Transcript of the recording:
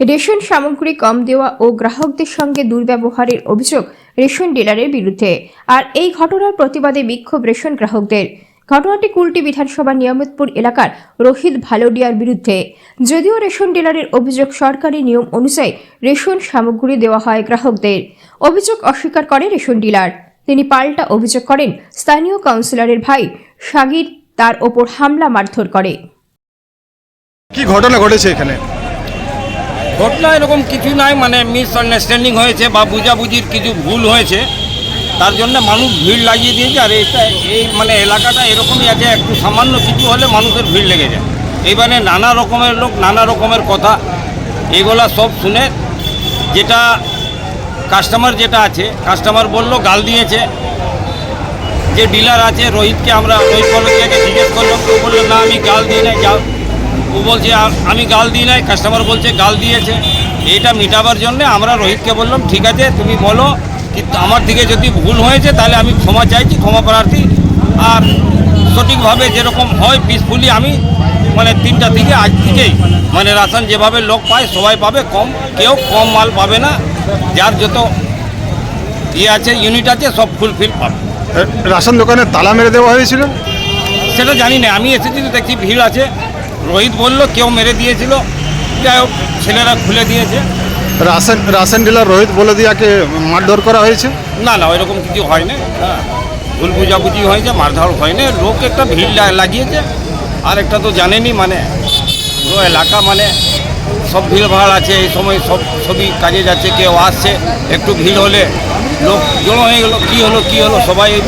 Ration সামগ্রী কম দেওয়া ও গ্রাহকদের সঙ্গে দুর্ব্যবহারের অভিযোগ রেশন ডিলারের বিরুদ্ধে। আর এই ঘটনার প্রতিবাদে বিক্ষোভ রেশন গ্রাহকদের। ঘটনাটি কুলটি বিধানসভা নিয়ামতপুর এলাকার রোহিত ভালোডিয়ার বিরুদ্ধে। যদিও রেশন ডিলারের অভিযোগ সরকারি নিয়ম অনুযায়ী রেশন সামগ্রী দেওয়া হয় গ্রাহকদের। অভিযোগ অস্বীকার করে রেশন ডিলার। তিনি পাল্টা অভিযোগ করেন, স্থানীয় কাউন্সিলরের ভাই সাগির তার ওপর হামলা মারধর করে। কি ঘটনা ঘটেছে এখানে? ঘটনা এরকম কিছু নাই মানে মিসআন্ডারস্ট্যান্ডিং হয়েছে বা বুঝাবুঝির কিছু ভুল হয়েছে, তার জন্য মানুষ ভিড় লাগিয়ে দিয়েছে, আর এইটা, এই মানে এলাকাটা এরকমই আছে, একটু সামান্য কিছু হলে মানুষের ভিড় লেগে যায়। এইবারে নানা রকমের লোক, নানা রকমের কথা এগুলা সব শুনে যেটা কাস্টমার যেটা আছে কাস্টমার বলল, গাল দিয়েছে। যে ডিলার আছে, রোহিতকে আমরা, রোহিত বলকে জিজ্ঞেস করলাম তো বলল, না, আমি গাল দিই নাই গাল ও বলছে "আ- আমি গাল দিই নাই। কাস্টমার বলছে গাল দিয়েছে। এটা মেটাবার জন্য আমরা রোহিতকে বললাম ঠিক আছে তুমি বলো। কিন্তু আমার থেকে যদি ভুল হয়েছে তাহলে আমি ক্ষমা চাইছি ক্ষমা প্রার্থী। আর সঠিকভাবে যেরকম হয় পিসফুলি আমি মানে তিনটা থেকে আজ থেকেই মানে রাশন যেভাবে লোক পায় সবাই পাবে। কম কেউ কম মাল পাবে না। যার যত ইয়ে আছে ইউনিট আছে সব ফুলফিল পাবে। রাশন দোকানে তালা মেরে দেওয়া হয়েছিল? সেটা জানি না। আমি এসেছি তো দেখছি ভিড় আছে। রোহিত বলল কেউ মেরে দিয়েছিল। যাই হোক ছেলেরা খুলে দিয়েছে। রাশন রাশন ডিলার রোহিত বলদিয়াকে মারধর করা হয়েছে? না না ওইরকম কিছু হয় না হ্যাঁ ভুল বুঝাবুঝি হয়েছে মারধর হয় না লোক একটা ভিড় লাগিয়েছে। আর একটা তো জানেনি মানে পুরো এলাকা মানে সব ভিড় ভাড় আছে এই সময় সব সবই কাজে যাচ্ছে কেউ আসছে একটু ভিড় হলে লোক জড়ো হয়ে গেলো কী হলো কী হলো সবাই এই